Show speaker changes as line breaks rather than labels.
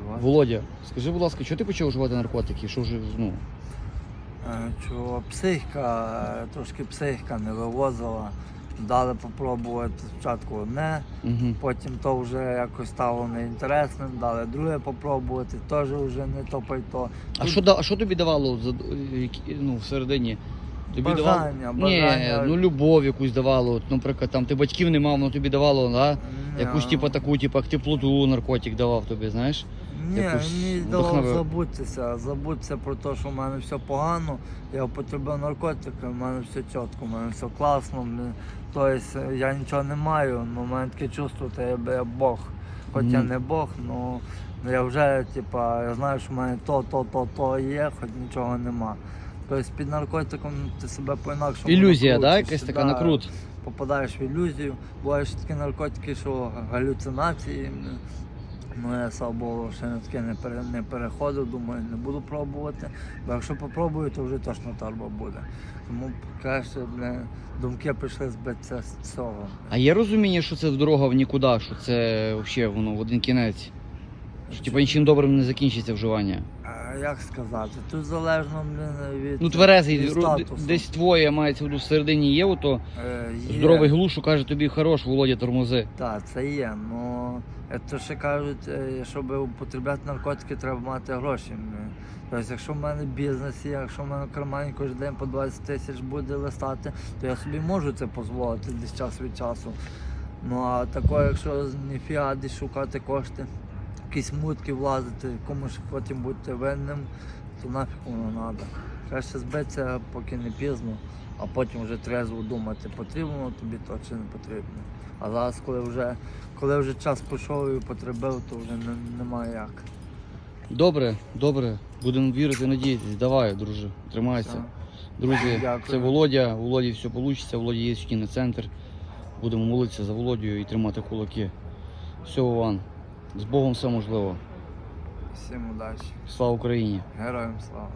вживати.
Володя, скажи, будь ласка, чого ти почав вживати наркотики? Що вже, ну,
Е, Чого психіка, трошки психіка не вивозила. Дали попробувати спочатку одне,
угу.
потім то вже якось стало неінтересним, дали друге попробувати, теж вже не то пай то.
А що, а що тобі давало ну, всередині? Тобі
Бажання,
давало... Ні,
бажання.
ну любов якусь давало. Наприклад, там ти батьків не мав, воно тобі давало, да? Якусь типу таку, типу, як теплоту наркотик давав тобі, знаєш?
Ні, мені
вдохновив.
забутися, забутися про те, що в мене все погано, я употребив наркотики, в мене все чітко, в мене все класно. Тобто я нічого не маю, але в мене таке чувство, та я, я Бог. Хоч я не Бог, ну я вже типа, я знаю, що в мене то, то, то, то є, хоч нічого нема. Тобто під наркотиком ти себе по-інакшому.
Ілюзія, да? Якась така накрут.
Попадаєш в ілюзію, ще такі наркотики, що галюцинації. Ну, я слава Богу, ще на таке не, пере, не переходив, думаю, не буду пробувати. Бо якщо попробую, то вже точно торба буде. Тому краще бля, думки прийшли збитися з цього.
А є розуміння, що це дорога в нікуди, що це взагалі воно в один кінець? Що типу нічим добрим не закінчиться вживання.
Як сказати? Тут залежно блін, від,
Ну, тверезий,
від статусу.
десь твоє мається в виду всередині є, ото
Е, є.
здоровий глуш, що каже тобі хорош, Володя, тормози.
Так, це є. Ну це ще кажуть, е, щоб употребляти наркотики, треба мати гроші. М, Тобто, якщо в мене бізнес є, якщо в мене в кармані кожен день по 20 тисяч буде листати, то я собі можу це дозволити десь час від часу. Ну а тако, якщо з ніфіга десь шукати кошти, якісь мутки влазити, комусь потім бути винним, то нафіг воно треба. Краще збитися, поки не пізно, а потім вже трезво думати, потрібно тобі то чи не потрібно. А зараз, коли вже, коли вже час пішов і потребив, то вже не, немає як.
Добре, добре, будемо вірити, надіятися. Давай, друже, тримайся. Друзі,
Дякую.
це Володя, у Володі все вийде, Володі є в центр. Будемо молитися за Володію і тримати кулаки. Все, Іван, з Богом все можливо.
Всім удачі.
Слава Україні!
Героям слава.